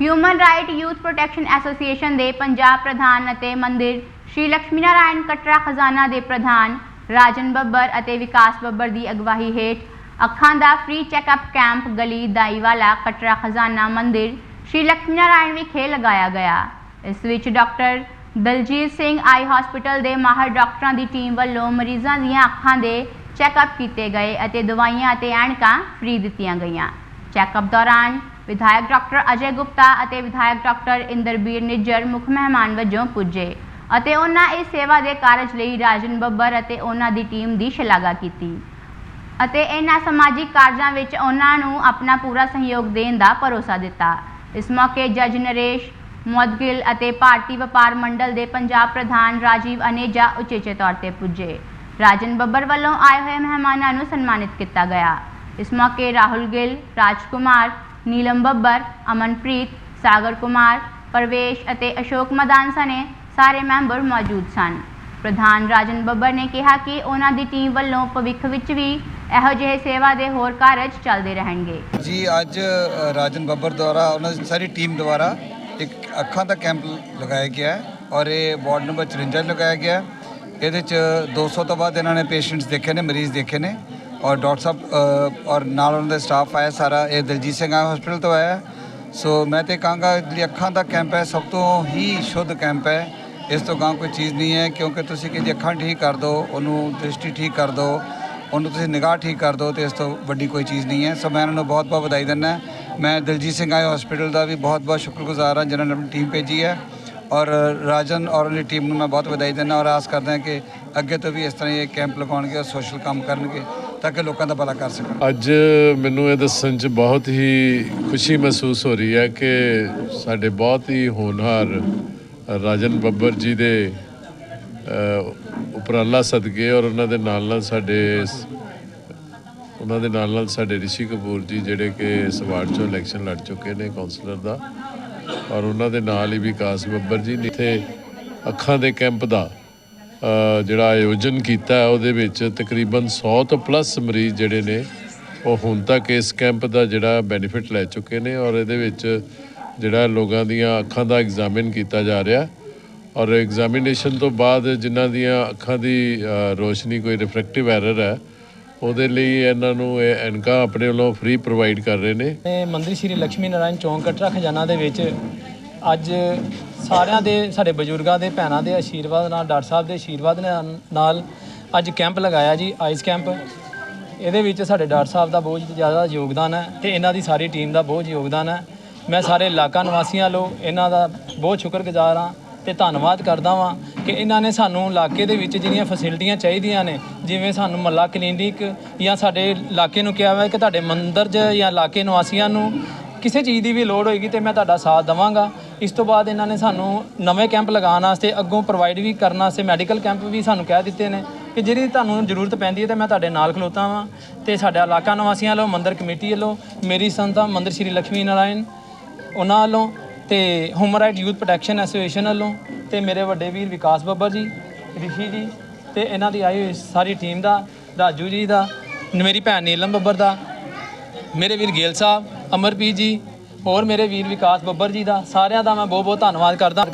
Human right youth protection association ਦੇ ਪੰਜਾਬ ਪ੍ਰਧਾਨ ਅਤੇ ਮੰਦਿਰ ਸ਼੍ਰੀ ਲక్ష్ਮੀ ਨਾਰਾਇਣ ਕਟਰਾ ਖਜ਼ਾਨਾ ਦੇ ਪ੍ਰਧਾਨ ਰਾਜਨ ਬੱਬਰ ਅਤੇ ਵਿਕਾਸ ਬੱਬਰ ਦੀ ਅਗਵਾਈ ਹੇਠ ਅੱਖਾਂ ਦਾ ਫ੍ਰੀ ਚੈੱਕਅਪ ਕੈਂਪ ਗਲੀ ਦਾਈਵਾਲਾ ਕਟਰਾ ਖਜ਼ਾਨਾ ਮੰਦਿਰ ਸ਼੍ਰੀ ਲక్ష్ਮੀ ਨਾਰਾਇਣ ਵਿਖੇ ਲਗਾਇਆ ਗਿਆ। ਇਸ ਵਿੱਚ doctor Daljit Singh eye hospital ਦੇ ਮਾਹਰ ਡਾਕਟਰਾਂ ਦੀ ਟੀਮ ਵੱਲੋਂ ਮਰੀਜ਼ਾਂ ਦੀਆਂ ਅੱਖਾਂ ਦੇ ਚੈੱਕਅਪ ਕੀਤੇ ਗਏ ਅਤੇ ਦਵਾਈਆਂ ਅਤੇ ਐਨਕਾਂ ਫ੍ਰੀ ਦਿੱਤੀਆਂ ਗਈਆਂ। ਚੈੱਕਅਪ ਦੌਰਾਨ ਵਿਧਾਇਕ ਡਾਕਟਰ ਅਜੇ ਗੁਪਤਾ ਅਤੇ ਵਿਧਾਇਕ ਡਾਕਟਰ ਇੰਦਰਬੀਰ ਨਿੱਜਰ ਮੁੱਖ ਮਹਿਮਾਨ ਵਜੋਂ ਪੁੱਜੇ ਅਤੇ ਉਹਨਾਂ ਇਸ ਸੇਵਾ ਦੇ ਕਾਰਜ ਲਈ ਰਾਜਨ ਬੱਬਰ ਅਤੇ ਉਹਨਾਂ ਦੀ ਟੀਮ ਦੀ ਸ਼ਲਾਘਾ ਕੀਤੀ ਅਤੇ ਇਹਨਾਂ ਸਮਾਜਿਕ ਕਾਰਜਾਂ ਵਿੱਚ ਉਹਨਾਂ ਨੂੰ ਆਪਣਾ ਪੂਰਾ ਸਹਿਯੋਗ ਦੇਣ ਦਾ ਭਰੋਸਾ ਦਿੱਤਾ। ਇਸ ਮੌਕੇ ਜੱਜ ਨਰੇਸ਼ ਮੁਅੱਦਗਿਲ ਅਤੇ ਭਾਰਤੀ ਵਪਾਰ ਮੰਡਲ ਦੇ ਪੰਜਾਬ ਪ੍ਰਧਾਨ ਰਾਜੀਵ ਅਨੇਜਾ ਉਚੇਚੇ ਤੌਰ ਤੇ ਪੁੱਜੇ। ਰਾਜਨ ਬੱਬਰ ਵੱਲੋਂ ਆਏ ਹੋਏ ਮਹਿਮਾਨਾਂ ਨੂੰ ਸਨਮਾਨਿਤ ਕੀਤਾ ਗਿਆ। ਇਸ ਮੌਕੇ ਰਾਹੁਲ ਗਿੱਲ, ਰਾਜਕੁਮਾਰ ਨੀਲਮ ਬੱਬਰ, ਅਮਨਪ੍ਰੀਤ, ਸਾਗਰ ਕੁਮਾਰ, ਪਰਵੇਸ਼ ਅਤੇ ਅਸ਼ੋਕ ਮਦਾਨ ਸਣੇ ਸਾਰੇ ਮੈਂਬਰ ਮੌਜੂਦ ਸਨ। ਪ੍ਰਧਾਨ ਰਾਜਨ ਬੱਬਰ ਨੇ ਕਿਹਾ ਕਿ ਉਹਨਾਂ ਦੀ ਟੀਮ ਵੱਲੋਂ ਭਵਿੱਖ ਵਿੱਚ ਵੀ ਇਹੋ ਜਿਹੇ ਸੇਵਾ ਦੇ ਹੋਰ ਕਾਰਜ ਚੱਲਦੇ ਰਹਿਣਗੇ। ਜੀ, ਅੱਜ ਰਾਜਨ ਬੱਬਰ ਦੁਆਰਾ ਉਹਨਾਂ ਦੀ ਸਾਰੀ ਟੀਮ ਦੁਆਰਾ ਇੱਕ ਅੱਖਾਂ ਦਾ ਕੈਂਪ ਲਗਾਇਆ ਗਿਆ ਹੈ ਔਰ ਇਹ ਵਾਰਡ ਨੰਬਰ 54 ਲਗਾਇਆ ਗਿਆ ਇਹਦੇ ਚ 200 ਤੋਂ ਵੱਧ ਇਹਨਾਂ ਨੇ ਪੇਸ਼ੈਂਟਸ ਦੇਖੇ ਨੇ, ਮਰੀਜ਼ ਦੇਖੇ ਨੇ। ਔਰ ਡਾਕਟਰ ਸਾਹਿਬ ਔਰ ਨਾਲ ਉਹਨਾਂ ਦੇ ਸਟਾਫ ਆਇਆ ਸਾਰਾ ਇਹ ਦਲਜੀਤ ਸਿੰਘ ਆ ਹਸਪੀਟਲ ਤੋਂ ਆਇਆ। ਸੋ ਮੈਂ ਤੇ ਕਹਾਂਗਾ, ਜਿਹੜੀ ਅੱਖਾਂ ਦਾ ਕੈਂਪ ਹੈ, ਸਭ ਤੋਂ ਹੀ ਸ਼ੁੱਧ ਕੈਂਪ ਹੈ। ਇਸ ਤੋਂ ਗਾਂ ਕੋਈ ਚੀਜ਼ ਨਹੀਂ ਹੈ, ਕਿਉਂਕਿ ਤੁਸੀਂ ਕਿਹਦੀ ਅੱਖਾਂ ਠੀਕ ਕਰ ਦਿਓ ਉਹਨੂੰ ਦ੍ਰਿਸ਼ਟੀ ਠੀਕ ਕਰ ਦਿਓ ਉਹਨੂੰ ਤੁਸੀਂ ਨਿਗਾਹ ਠੀਕ ਕਰ ਦਿਓ ਤੇ ਇਸ ਤੋਂ ਵੱਡੀ ਕੋਈ ਚੀਜ਼ ਨਹੀਂ ਹੈ। ਸੋ ਮੈਂ ਉਹਨਾਂ ਨੂੰ ਬਹੁਤ ਬਹੁਤ ਵਧਾਈ ਦਿੰਦਾ ਮੈਂ ਦਿਲਜੀਤ ਸਿੰਘ ਆਏ ਹਸਪੀਟਲ ਦਾ ਵੀ ਬਹੁਤ ਬਹੁਤ ਸ਼ੁਕਰਗੁਜ਼ਾਰ ਹਾਂ, ਜਿਨ੍ਹਾਂ ਨੇ ਆਪਣੀ ਟੀਮ ਭੇਜੀ ਹੈ। ਔਰ ਰਾਜਨ ਔਰ ਉਹਦੀ ਟੀਮ ਨੂੰ ਮੈਂ ਬਹੁਤ ਵਧਾਈ ਦਿੰਦਾ ਔਰ ਆਸ ਕਰਦਾ ਕਿ ਅੱਗੇ ਤੋਂ ਵੀ ਇਸ ਤਰ੍ਹਾਂ ਇਹ ਕੈਂਪ ਲਗਾਉਣਗੇ ਔਰ ਸੋਸ਼ਲ ਕੰਮ ਕਰਨਗੇ। ਤਾਂ ਕਿ ਲੋਕਾਂ ਦਾ ਭਲਾ ਕਰ ਸਕਣ। ਅੱਜ ਮੈਨੂੰ ਇਹ ਦੱਸਣ 'ਚ ਬਹੁਤ ਹੀ ਖੁਸ਼ੀ ਮਹਿਸੂਸ ਹੋ ਰਹੀ ਹੈ ਕਿ ਸਾਡੇ ਬਹੁਤ ਹੀ ਹੋਣਹਾਰ ਰਾਜਨ ਬੱਬਰ ਜੀ ਦੇ ਉਪਰਾਲਾ ਸਦਕੇ ਔਰ ਉਹਨਾਂ ਦੇ ਨਾਲ ਨਾਲ ਸਾਡੇ ਉਹਨਾਂ ਦੇ ਨਾਲ ਨਾਲ ਸਾਡੇ ਰਿਸ਼ੀ ਕਪੂਰ ਜੀ ਜਿਹੜੇ ਕਿ ਇਸ ਵਾਰਡ 'ਚੋਂ ਇਲੈਕਸ਼ਨ ਲੜ ਚੁੱਕੇ ਨੇ ਕਾਉਂਸਲਰ ਦਾ ਔਰ ਉਹਨਾਂ ਦੇ ਨਾਲ ਹੀ ਵਿਕਾਸ ਬੱਬਰ ਜੀ ਨੇ ਇੱਥੇ ਅੱਖਾਂ ਦੇ ਕੈਂਪ ਦਾ ਜਿਹੜਾ ਆਯੋਜਨ ਕੀਤਾ ਉਹਦੇ ਵਿੱਚ ਤਕਰੀਬਨ 100 ਤੋਂ ਪਲੱਸ ਮਰੀਜ਼ ਜਿਹੜੇ ਨੇ, ਉਹ ਹੁਣ ਤੱਕ ਇਸ ਕੈਂਪ ਦਾ ਜਿਹੜਾ ਬੈਨੀਫਿਟ ਲੈ ਚੁੱਕੇ ਨੇ ਔਰ ਇਹਦੇ ਵਿੱਚ ਜਿਹੜਾ ਲੋਕਾਂ ਦੀਆਂ ਅੱਖਾਂ ਦਾ ਐਗਜ਼ਾਮਿਨ ਕੀਤਾ ਜਾ ਰਿਹਾ ਔਰ ਐਗਜ਼ਾਮੀਨੇਸ਼ਨ ਤੋਂ ਬਾਅਦ ਜਿਨ੍ਹਾਂ ਦੀਆਂ ਅੱਖਾਂ ਦੀ ਰੋਸ਼ਨੀ ਕੋਈ ਰਿਫਰੈਕਟਿਵ ਐਰਰ ਹੈ, ਉਹਦੇ ਲਈ ਇਹਨਾਂ ਨੂੰ ਇਹ ਐਨਕਾਂ ਆਪਣੇ ਵੱਲੋਂ ਫ੍ਰੀ ਪ੍ਰੋਵਾਈਡ ਕਰ ਰਹੇ ਨੇ। ਤੇ ਮੰਦਿਰ ਸ਼੍ਰੀ ਲక్ష్ਮੀ ਨਾਰਾਇਣ ਚੌਂਕ, ਕਟਰਾ ਖਜ਼ਾਨਾ ਦੇ ਵਿੱਚ ਅੱਜ ਸਾਰਿਆਂ ਦੇ, ਸਾਡੇ ਬਜ਼ੁਰਗਾਂ ਦੇ, ਭੈਣਾਂ ਦੇ ਆਸ਼ੀਰਵਾਦ ਨਾਲ, ਡਾਕਟਰ ਸਾਹਿਬ ਦੇ ਆਸ਼ੀਰਵਾਦ ਨਾਲ- ਨਾਲ ਅੱਜ ਕੈਂਪ ਲਗਾਇਆ ਜੀ, ਆਈਸ ਕੈਂਪ। ਇਹਦੇ ਵਿੱਚ ਸਾਡੇ ਡਾਕਟਰ ਸਾਹਿਬ ਦਾ ਬਹੁਤ ਜ਼ਿਆਦਾ ਯੋਗਦਾਨ ਹੈ ਤੇ ਇਹਨਾਂ ਦੀ ਸਾਰੀ ਟੀਮ ਦਾ ਬਹੁਤ ਯੋਗਦਾਨ ਹੈ। ਮੈਂ ਸਾਰੇ ਇਲਾਕਾ ਨਿਵਾਸੀਆਂ ਵੱਲੋਂ ਇਹਨਾਂ ਦਾ ਬਹੁਤ ਸ਼ੁਕਰਗੁਜ਼ਾਰ ਹਾਂ ਤੇ ਧੰਨਵਾਦ ਕਰਦਾ ਵਾਂ ਕਿ ਇਹਨਾਂ ਨੇ ਸਾਨੂੰ ਇਲਾਕੇ ਦੇ ਵਿੱਚ ਜਿਹੜੀਆਂ ਫੈਸਿਲਿਟੀਆਂ ਚਾਹੀਦੀਆਂ ਨੇ, ਜਿਵੇਂ ਸਾਨੂੰ ਮੱਲਾ ਕਲੀਨਿਕ ਜਾਂ ਸਾਡੇ ਇਲਾਕੇ ਨੂੰ ਕਿਹਾ ਹੋਇਆ ਕਿ ਤੁਹਾਡੇ ਮੰਦਰ 'ਚ ਜਾਂ ਇਲਾਕੇ ਨਿਵਾਸੀਆਂ ਨੂੰ ਕਿਸੇ ਚੀਜ਼ ਦੀ ਵੀ ਲੋੜ ਹੋਏਗੀ ਤੇ ਮੈਂ ਤੁਹਾਡਾ ਸਾਥ ਦਵਾਂਗਾ। ਇਸ ਤੋਂ ਬਾਅਦ ਇਹਨਾਂ ਨੇ ਸਾਨੂੰ ਨਵੇਂ ਕੈਂਪ ਲਗਾਉਣ ਵਾਸਤੇ ਅੱਗੋਂ ਪ੍ਰੋਵਾਈਡ ਵੀ ਕਰਨ ਵਾਸਤੇ ਮੈਡੀਕਲ ਕੈਂਪ ਵੀ ਸਾਨੂੰ ਕਹਿ ਦਿੱਤੇ ਨੇ ਕਿ ਜਿਹੜੀ ਤੁਹਾਨੂੰ ਜ਼ਰੂਰਤ ਪੈਂਦੀ ਹੈ ਤੇ ਮੈਂ ਤੁਹਾਡੇ ਨਾਲ ਖਲੋਤਾ ਵਾਂ ਤੇ ਸਾਡਾ ਇਲਾਕਾ ਨਿਵਾਸੀਆਂ ਵੱਲੋਂ, ਮੰਦਰ ਕਮੇਟੀ ਵੱਲੋਂ, ਮੇਰੀ ਸੰਸਥਾ ਮੰਦਰ ਸ਼੍ਰੀ ਲక్ష్ਮੀ ਨਾਰਾਇਣ ਉਹਨਾਂ ਵੱਲੋਂ ਤੇ human right youth protection association ਵੱਲੋਂ ਤੇ ਮੇਰੇ ਵੱਡੇ ਵੀਰ ਵਿਕਾਸ ਬੱਬਰ ਜੀ, ਰਿਸ਼ੀ ਜੀ ਤੇ ਇਹਨਾਂ ਦੀ ਆਈ ਹੋਈ ਸਾਰੀ ਟੀਮ ਦਾ, ਰਾਜੂ ਜੀ ਦਾ, ਮੇਰੀ ਭੈਣ ਨੀਲਮ ਬੱਬਰ ਦਾ, ਮੇਰੇ ਵੀਰ ਗੇਲ ਸਾਹਿਬ, ਅਮਰਪ੍ਰੀਤ ਜੀ ਹੋਰ ਮੇਰੇ ਵੀਰ ਵਿਕਾਸ ਬੱਬਰ ਜੀ ਦਾ ਸਾਰਿਆਂ ਦਾ ਮੈਂ ਬਹੁਤ ਬਹੁਤ ਧੰਨਵਾਦ ਕਰਦਾ।